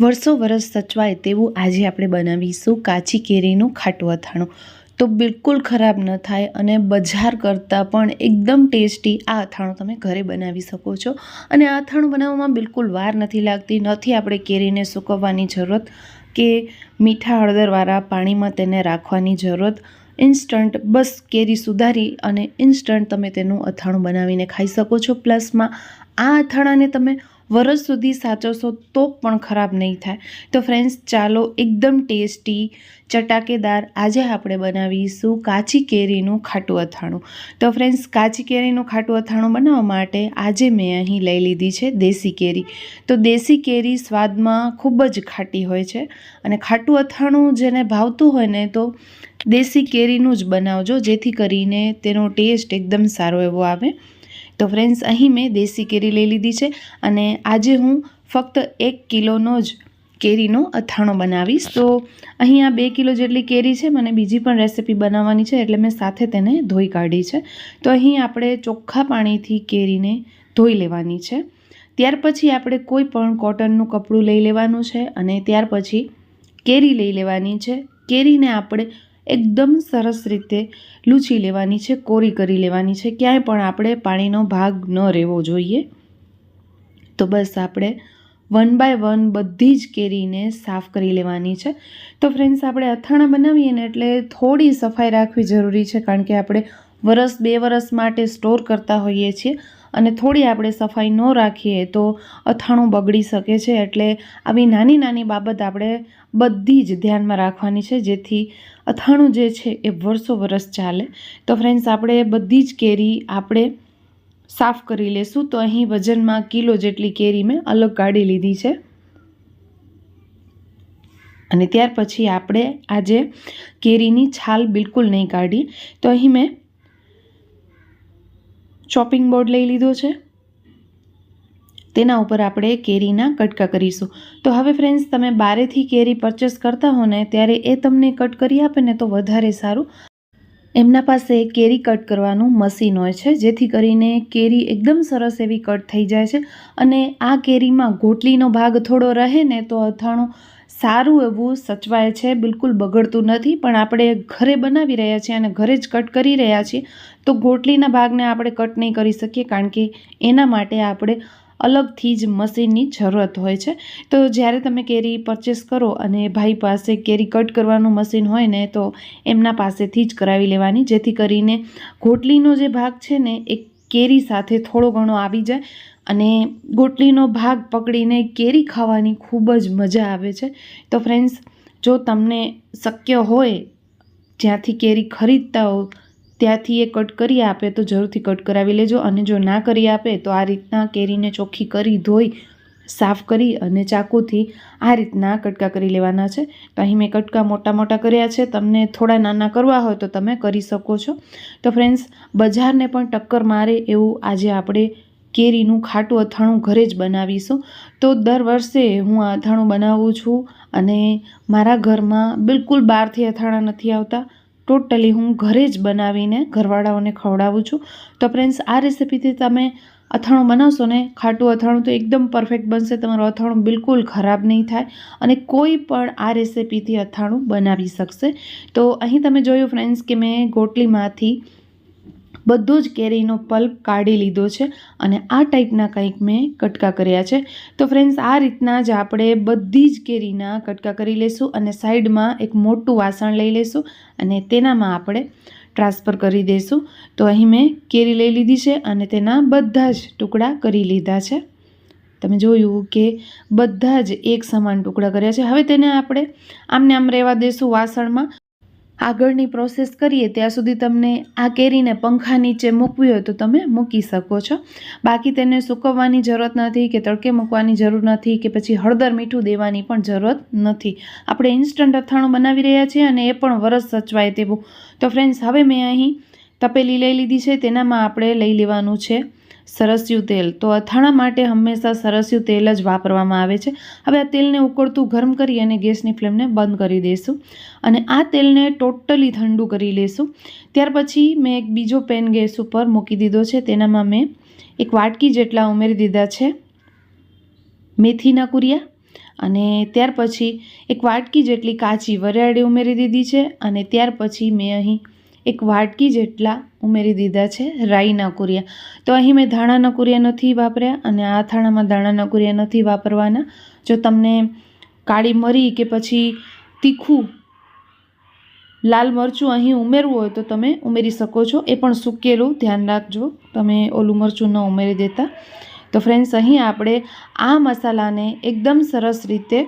વર્ષો વરસ સચવાય તેવું આજે આપણે બનાવીશું કાચી કેરીનું ખાટું અથાણું. તો બિલકુલ ખરાબ ન થાય અને બજાર કરતાં પણ એકદમ ટેસ્ટી આ અથાણું તમે ઘરે બનાવી શકો છો. અને આ અથાણું બનાવવામાં બિલકુલ વાર નથી લાગતી, નથી આપણે કેરીને સૂકવવાની જરૂરત કે મીઠા હળદરવાળા પાણીમાં તેને રાખવાની જરૂરત. ઇન્સ્ટન્ટ બસ કેરી સુધારી અને ઇન્સ્ટન્ટ તમે તેનું અથાણું બનાવીને ખાઈ શકો છો પ્લસમાં. આ અથાણાને તમે વરસ સુધી સાચવશો તો પણ ખરાબ નહીં થાય. તો ફ્રેન્ડ્સ ચાલો એકદમ ટેસ્ટી ચટાકેદાર આજે આપણે બનાવીશું કાચી કેરીનું ખાટું અથાણું. તો ફ્રેન્ડ્સ કાચી કેરીનું ખાટું અથાણું બનાવવા માટે આજે મેં અહીં લઈ લીધી છે દેશી કેરી. તો દેશી કેરી સ્વાદમાં ખૂબ જ ખાટી હોય છે અને ખાટું અથાણું જેને ભાવતું હોય ને તો દેશી કેરીનું જ બનાવજો, જેથી કરીને તેનો ટેસ્ટ એકદમ સારો એવો આવે. તો ફ્રેન્ડ્સ અહીં મેં દેશી કેરી લઈ લીધી છે અને આજે હું ફક્ત એક કિલોનો જ કેરીનો અથાણો બનાવીશ. તો અહીં આ બે કિલો જેટલી કેરી છે, મને બીજી પણ રેસિપી બનાવવાની છે, એટલે મેં સાથે તેને ધોઈ કાઢી છે. તો અહીં આપણે ચોખ્ખા પાણીથી કેરીને ધોઈ લેવાની છે. ત્યાર પછી આપણે કોઈ પણ કોટનનું કપડું લઈ લેવાનું છે અને ત્યાર પછી કેરી લઈ લેવાની છે. કેરીને આપણે એકદમ સરસ રીતે લૂછી લેવાની છે, કોરી કરી લેવાની છે. ક્યાંય પણ આપણે પાણીનો ભાગ ન રહેવો જોઈએ. તો બસ આપણે વન બાય વન બધી જ કેરીને સાફ કરી લેવાની છે. તો ફ્રેન્ડ્સ, આપણે અથાણા બનાવીએ ને એટલે થોડી સફાઈ રાખવી જરૂરી છે, કારણ કે આપણે વરસ બે વરસ માટે સ્ટોર કરતા હોઈએ છીએ. અને થોડી આપણે સફાઈ ન રાખીએ તો અથાણું બગડી શકે છે. એટલે આવી નાની નાની બાબત આપણે બધી જ ધ્યાનમાં રાખવાની છે. જેથી અથાણું જે છે એ વર્ષો વરસ ચાલે. તો ફ્રેન્ડ્સ આપણે બધી જ કેરી આપણે સાફ કરી લેશું. તો અહીં વજનમાં કિલો જેટલી કેરી મેં અલગ કાઢી લીધી છે. અને ત્યાર પછી આપણે આજે કેરીની છાલ બિલકુલ નહીં કાઢી. તો અહીં મેં ચોપિંગ બોર્ડ લઈ લીધો છે. તેના ઉપર આપણે કેરીના કટકા કરીશું. તો હવે ફ્રેન્ડ્સ તમે બારેથી કેરી પરચેસ કરતા હો ને ત્યારે એ તમને કટ કરી આપે ને તો વધારે સારું. એમના પાસે કેરી કટ કરવાનું મશીન હોય છે, જેથી કરીને કેરી એકદમ સરસ એવી કટ થઈ જાય છે અને આ કેરીમાં ગોટલીનો ભાગ થોડો રહે ને તો અથાણું સારું એવું સચવાય છે, બિલકુલ બગડતું નથી. પણ આપણે ઘરે બનાવી રહ્યા છીએ અને ઘરે જ કટ કરી રહ્યા છીએ, તો ગોટલીના ભાગને આપણે કટ નહીં કરી શકીએ, કારણ કે એના માટે આપણે અલગથી જ મશીનની જરૂરત હોય છે. તો જ્યારે તમે કેરી પરચેસ કરો અને ભાઈ પાસે કેરી કટ કરવાનું મશીન હોય ને, તો એમના પાસેથી જ કરાવી લેવાની. જેથી કરીને ગોટલીનો જે ભાગ છે ને, એ કેરી સાથે થોડો ઘણો આવી જાય અને ગોટલીનો ભાગ પકડીને કેરી ખાવાની ખૂબ જ મજા આવે છે. તો ફ્રેન્ડ્સ જો તમને શક્ય હોય જ્યાંથી કેરી ખરીદતા હો ત્યાંથી એ કટ કરી આપે તો જરૂરથી કટ કરાવી લેજો. અને જો ના કરી આપે તો આ રીતના કેરીને ચોખ્ખી કરી ધોઈ, સાફ કરી અને ચાકુથી આ રીતના કટકા કરી લેવાના છે. તો અહીં મેં કટકા મોટા મોટા કર્યા છે. તમને થોડા નાના કરવા હોય તો તમે કરી શકો છો. તો ફ્રેન્ડ્સ, બજારને પણ ટક્કર મારે એવું આજે આપણે કેરીનું ખાટું અથાણું ઘરે જ બનાવીશું. તો દર વર્ષે હું અથાણું બનાવું છું અને મારા ઘરમાં બિલકુલ બહારથી અથાણાં નથી આવતા. ટોટલી હું ઘરે જ બનાવીને ઘરવાળાઓને ખવડાવું છું. તો ફ્રેન્ડ્સ આ રેસીપીથી તમે અથાણું બનાવશો ને, ખાટું અથાણું તો એકદમ પરફેક્ટ બનશે, તમારું અથાણું બિલકુલ ખરાબ નહીં થાય અને કોઈ પણ આ રેસીપીથી અથાણું બનાવી શકશે. તો અહીં તમે જોયું ફ્રેન્ડ્સ કે મેં ગોટલીમાંથી બધો જ કેરીનો પલ્પ કાઢી લીધો છે અને આ ટાઈપના કંઈક મેં કટકા કર્યા છે. તો ફ્રેન્ડ્સ આ રીતના જ આપણે બધી જ કેરીના કટકા કરી લઈશું અને સાઈડમાં એક મોટું વાસણ લઈ લઈશું અને તેનામાં આપણે ટ્રાન્સફર કરી દઈશું તો અહીં મેં કેરી લઈ લીધી છે અને તેના બધા જ ટુકડા કરી લીધા છે. તમે જોયું કે બધા જ એક સમાન ટુકડા કર્યા છે. હવે તેને આપણે આમને આમ રહેવા દઈશું વાસણમાં. આગળની પ્રોસેસ કરીએ, ત્યાં સુધી તમને આ કેરીને પંખા નીચે મૂકવી હોય તો તમે મૂકી શકો છો. બાકી તેને સૂકવવાની જરૂરત નથી કે તડકે મૂકવાની જરૂર નથી કે પછી હળદર મીઠું દેવાની પણ જરૂરત નથી. આપણે ઇન્સ્ટન્ટ અથાણું બનાવી રહ્યા છીએ અને એ પણ વરસ સચવાય તેવું. તો ફ્રેન્ડ્સ હવે મેં અહીં તપેલી લઈ લીધી છે, તેનામાં આપણે લઈ લેવાનું છે. સરસ્યું તેલ. તો અથાણા માટે હંમેશા સરસ્યું તેલ જ વાપરવામાં આવે છે. હવે આ તેલને ઉકળતું ગરમ કરી અને ગેસની ફ્લેમને બંધ કરી દઈશું અને આ તેલને ટોટલી ઠંડુ કરી લઈશું ત્યાર પછી મેં એક બીજો પેન ગેસ ઉપર મૂકી દીધો છે. તેનામાં મેં એક વાટકી જેટલા ઉમેરી દીધા છે. મેથીના કુરિયા. અને ત્યાર પછી એક વાટકી જેટલી કાચી વરિયાળી ઉમેરી દીધી છે. અને ત્યાર પછી મેં અહીં એક વાટકી જેટલા ઉમેરી દીધા છે રાઈના કુરિયા. તો અહીં મેં ધાણાના કુરિયા નથી વાપર્યા અને આ થાણામાં ધાણાના કુરિયા નથી વાપરવાના. જો તમને કાળી મરી કે પછી તીખું લાલ મરચું અહીં ઉમેરવું હોય તો તમે ઉમેરી શકો છો. એ પણ સૂકેલું, ધ્યાન રાખજો. તમે ઓલું મરચું ન ઉમેરી દેતા. તો ફ્રેન્ડ્સ અહીં આપણે આ મસાલાને એકદમ સરસ રીતે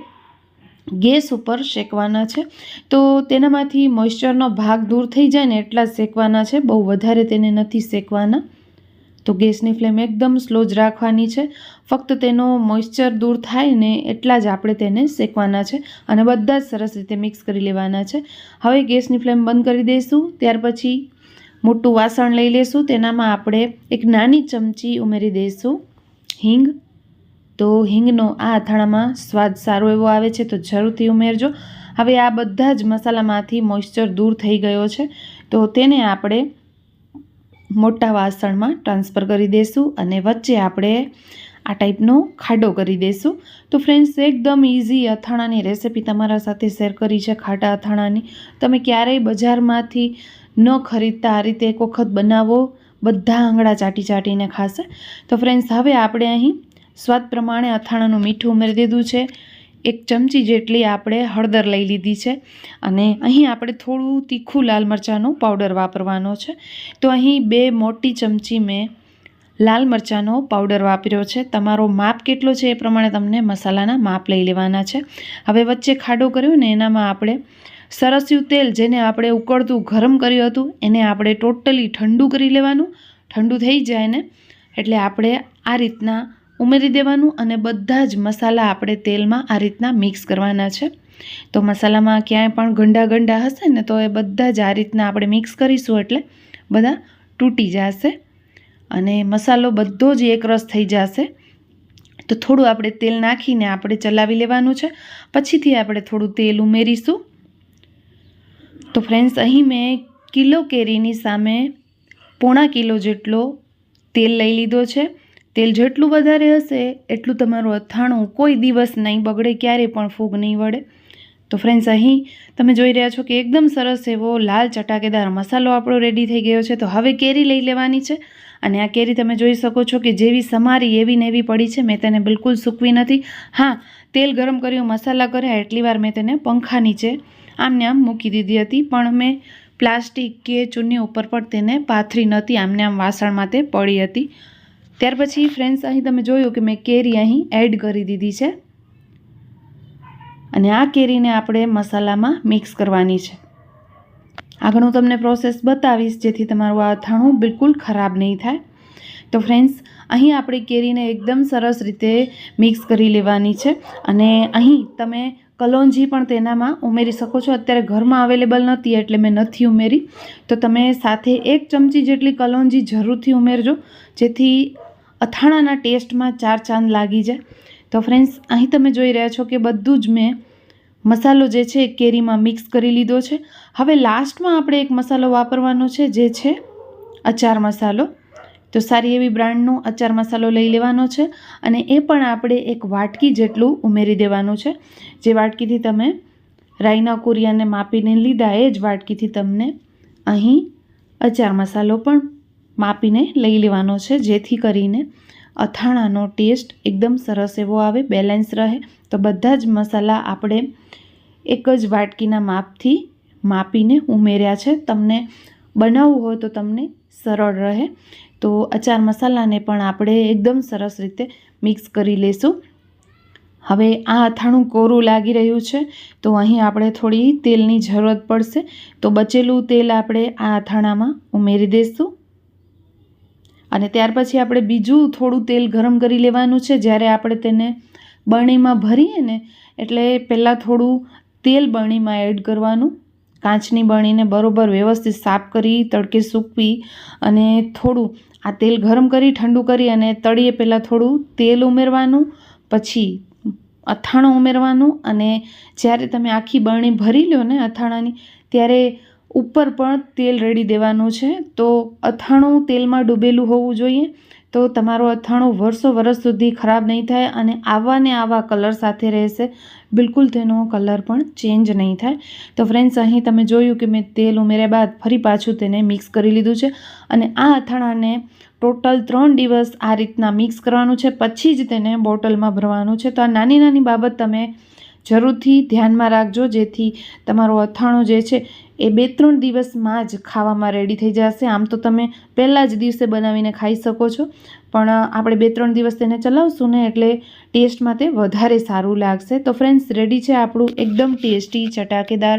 ગેસ ઉપર શેકવાના છે. તો તેનામાંથી મોઇશ્ચરનો ભાગ દૂર થઈ જાય ને એટલા શેકવાના છે. બહુ વધારે તેને નથી શેકવાના. તો ગેસની ફ્લેમ એકદમ સ્લો જ રાખવાની છે. ફક્ત તેનો મોઇશ્ચર દૂર થાય ને એટલા જ આપણે તેને શેકવાના છે. અને બધા જ સરસ રીતે મિક્સ કરી લેવાના છે. હવે ગેસની ફ્લેમ બંધ કરી દઈશું. ત્યાર પછી મોટું વાસણ લઈ લેશું. તેનામાં આપણે એક નાની ચમચી ઉમેરી દઈશું. હિંગ તો હિંગનો આ અથાણામાં સ્વાદ સારો એવો આવે છે, તો જરૂરથી ઉમેરજો. હવે આ બધા જ મસાલામાંથી મોઇશ્ચર દૂર થઈ ગયો છે, તો તેને આપણે મોટા વાસણમાં ટ્રાન્સફર કરી દઈશું અને વચ્ચે આપણે આ ટાઈપનો ખાડો કરી દઈશું તો ફ્રેન્ડ્સ એકદમ ઇઝી અથાણાની રેસિપી તમારા સાથે શેર કરી છે, ખાટા અથાણાની. તમે ક્યારેય બજારમાંથી ન ખરીદતા આ રીતે એક વખત બનાવો, બધા આંગળા ચાટી ચાટીને ખાશે. તો ફ્રેન્ડ્સ હવે આપણે અહીં સ્વાદ પ્રમાણે અથાણાનું મીઠું ઉમેરી દીધું છે. એક ચમચી જેટલી આપણે હળદર લઈ લીધી છે અને અહીં આપણે થોડું તીખું લાલ મરચાંનો પાવડર વાપરવાનો છે. તો અહીં બે મોટી ચમચી મેં લાલ મરચાંનો પાવડર વાપર્યો છે. તમારો માપ કેટલો છે એ પ્રમાણે તમને મસાલાના માપ લઈ લેવાના છે. હવે વચ્ચે ખાડો કર્યો ને એનામાં આપણે સરસ્યું તેલ જેને આપણે ઉકળતું ગરમ કર્યું હતું એને આપણે ટોટલી ઠંડુ કરી લેવાનું. ઠંડુ થઈ જાય ને એટલે આપણે આ રીતના ઉમેરી દેવાનું અને બધા જ મસાલા આપણે તેલમાં આ રીતના મિક્સ કરવાના છે. તો મસાલામાં ક્યાંય પણ ગંડા ગંડા હશે ને તો એ બધા જ આ રીતના આપણે મિક્સ કરીશું એટલે બધા તૂટી જશે અને મસાલો બધો જ એકરસ થઈ જશે. તો થોડું આપણે તેલ નાખીને આપણે ચલાવી લેવાનું છે. પછીથી આપણે થોડું તેલ ઉમેરીશું. તો ફ્રેન્ડ્સ, અહીં મેં કિલો કેરીની સામે પોણા કિલો જેટલો તેલ લઈ લીધો છે. તેલ જેટલું વધારે હશે, એટલું તમારું અથાણું કોઈ દિવસ નહીં બગડે, ક્યારેય પણ ફૂગ નહીં વળે. તો ફ્રેન્ડ્સ અહીં તમે જોઈ રહ્યા છો કે એકદમ સરસ એવો લાલ ચટાકેદાર મસાલો આપણો રેડી થઈ ગયો છે. તો હવે કેરી લઈ લેવાની છે અને આ કેરી તમે જોઈ શકો છો કે જેવી સમારી એવી ને એવી પડી છે. મેં તેને બિલકુલ સૂકવી નથી. હા, તેલ ગરમ કર્યું, મસાલા કર્યા, એટલી વાર મેં તેને પંખા નીચે આમને આમ મૂકી દીધી હતી. પણ મેં પ્લાસ્ટિક કે ચૂની ઉપર પણ તેને પાથરી નહોતી આમને આમ વાસણમાં તે પડી હતી. ત્યાર પછી ફ્રેન્ડ્સ અહીં તમે જોયું કે મેં કેરી અહીં એડ કરી દીધી છે. અને આ કેરીને આપણે મસાલામાં મિક્સ કરવાની છે. આગળ હું તમને પ્રોસેસ બતાવીશ, જેથી તમારું આ અથાણું બિલકુલ ખરાબ નહીં થાય. તો ફ્રેન્ડ્સ અહીં આપણે કેરીને એકદમ સરસ રીતે મિક્સ કરી લેવાની છે. અને અહીં તમે કલોંજી પણ તેનામાં ઉમેરી શકો છો. અત્યારે ઘરમાં અવેલેબલ નથી, એટલે મેં નથી ઉમેરી. તો તમે સાથે એક ચમચી જેટલી કલોંજી જરૂરથી ઉમેરજો, જેથી અથાણાના ટેસ્ટમાં ચાર ચાંદ લાગી જાય. તો ફ્રેન્ડ્સ અહીં તમે જોઈ રહ્યા છો કે બધું જ મેં મસાલો જે છે એ કેરીમાં મિક્સ કરી લીધો છે. હવે લાસ્ટમાં આપણે એક મસાલો વાપરવાનો છે જે છે અચાર મસાલો. તો સારી એવી બ્રાન્ડનો અચાર મસાલો લઈ લેવાનો છે અને એ પણ આપણે એક વાટકી જેટલું ઉમેરી દેવાનું છે. જે વાટકીથી તમે રાઈના કુરિયાને માપીને લીધા એ જ વાટકીથી તમને અહીં અચાર મસાલો પણ માપીને લઈ લેવાનો છે, જેથી કરીને અથાણાનો ટેસ્ટ એકદમ સરસ એવો આવે, બેલેન્સ રહે. તો બધા જ મસાલા આપણે એક જ વાટકીના માપથી માપીને ઉમેર્યા છે. તમને બનાવવું હોય તો તમને સરળ રહે. તો અચાર મસાલાને પણ આપણે એકદમ સરસ રીતે મિક્સ કરી લઈશું હવે આ અથાણું કોરું લાગી રહ્યું છે, તો અહીં આપણે થોડી તેલની જરૂરત પડશે. તો બચેલું તેલ આપણે આ અથાણામાં ઉમેરી દઈશું અને ત્યાર પછી આપણે બીજું થોડું તેલ ગરમ કરી લેવાનું છે. જ્યારે આપણે તેને બરણીમાં ભરીએ ને, એટલે પહેલાં થોડું તેલ બરણીમાં એડ કરવાનું. કાચની બરણીને બરોબર વ્યવસ્થિત સાફ કરી, તડકે સૂકવી અને થોડું આ તેલ ગરમ કરી, ઠંડુ કરી અને તળીએ પહેલાં થોડું તેલ ઉમેરવાનું, પછી અથાણું ઉમેરવાનું અને જ્યારે તમે આખી બરણી ભરી લો ને અથાણાની, ત્યારે ઉપર પણ તેલ રેડી દેવાનું છે. તો અથાણું તેલમાં ડૂબેલું હોવું જોઈએ. તો તમારું અથાણું વર્ષો વર્ષ સુધી ખરાબ નહીં થાય અને આવા ને આવા કલર સાથે રહેશે. બિલકુલ તેનો કલર પણ ચેન્જ નહીં થાય. તો ફ્રેન્ડ્સ, અહીં તમે જોયું કે મેં તેલ ઉમેર્યા બાદ ફરી પાછું તેને મિક્સ કરી લીધું છે અને આ અથાણાને ટોટલ ત્રણ દિવસ આ રીતના મિક્સ કરવાનું છે. પછી જ તેને બોટલમાં ભરવાનું છે. તો આ નાની નાની બાબત તમે જરૂરથી ધ્યાનમાં રાખજો. જેથી તમારું અથાણું જે છે એ બે ત્રણ દિવસમાં જ ખાવામાં રેડી થઈ જશે. આમ તો તમે પહેલાં જ દિવસે બનાવીને ખાઈ શકો છો. પણ આપણે બે ત્રણ દિવસ તેને ચલાવશું ને એટલે ટેસ્ટમાં તે વધારે સારું લાગશે. તો ફ્રેન્ડ્સ રેડી છે આપણું એકદમ ટેસ્ટી ચટાકેદાર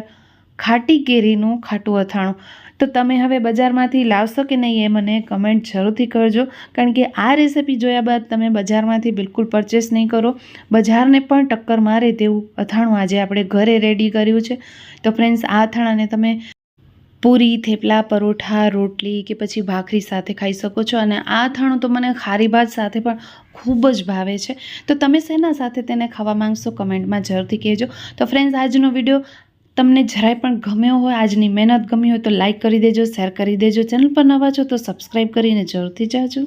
ખાટી કેરીનું ખાટું અથાણું. તો તમે હવે બજારમાંથી લાવશો કે નહીં એ મને કમેન્ટ જરૂરથી કરજો. કારણ કે આ રેસિપી જોયા બાદ તમે બજારમાંથી બિલકુલ પરચેસ નહીં કરો. બજારને પણ ટક્કર મારે તેવું અથાણું આજે આપણે ઘરે રેડી કર્યું છે. તો ફ્રેન્ડ્સ આ અથાણાને તમે પૂરી, થેપલા, પરોઠા, રોટલી કે પછી ભાખરી સાથે ખાઈ શકો છો. અને આ અથાણું તો મને ખારી ભાત સાથે પણ ખૂબ જ ભાવે છે. તો તમે શેના સાથે તેને ખાવા માંગશો કમેન્ટમાં જરૂરથી કહેજો. તો ફ્રેન્ડ્સ આજનો વીડિયો તમને જરાય પણ ગમ્યો હોય, આજની મહેનત ગમી હોય તો લાઇક કરી દેજો શેર કરી દેજો. ચેનલ પર નવા છો તો સબસ્ક્રાઈબ કરીને જરૂરથી જાજો.